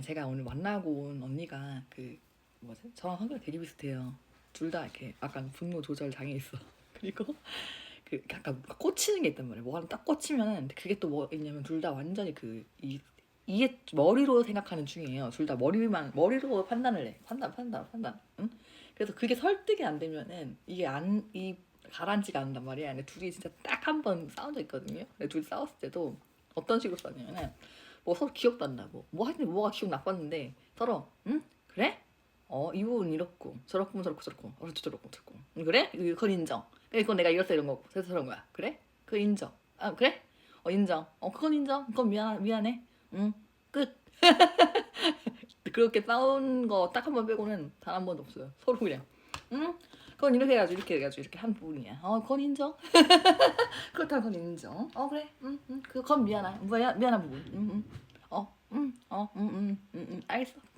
제가 오늘 만나고 온 언니가 그 뭐지? 저랑 성격이 되게 비슷해요. 둘 다 이렇게 약간 분노 조절 장애 있어. 그리고 그 약간 꽂히는 게 있단 말이에요. 뭐 하나 딱 꽂히면은 그게 또뭐 있냐면 둘 다 완전히 그 이 이게 머리로 생각하는 중이에요. 둘 다 머리만 머리로 판단을 해. 판단, 판단, 판단. 응? 그래서 그게 설득이 안 되면은 이게 안 이 가라앉지가 않는단 말이야. 근데 둘이 진짜 딱 한 번 싸운 적 있거든요. 근데 둘이 싸웠을 때도 어떤 식으로 싸웠냐면은 뭐 서로 기억도 안 나고. 뭐 하여튼 뭐가 기억 나빴는데 서로 응? 그래? 어 이 부분 이렇고 저렇고 저렇고 저렇고 어쩌고 저렇고 저렇고 응, 그래? 그건 인정 이건 내가 이랬어. 이런 거고 그래서 저런 거야 그래? 그 인정 아 그래? 어 인정 어 그건 인정. 그건 미안 미안해 응끝. 그렇게 싸운 거 딱 한 번 빼고는 단 한 번도 없어요. 서로 그냥 응 그건 이렇게 해가지고 이렇게 해가지고 이렇게 한 부분이야. 어 그건 인정. 그렇다면 그건 인정. 어 그래. 응응. 그건 미안한 미안 미안한 부분. 응응. 어응어응응응 알겠어. 끝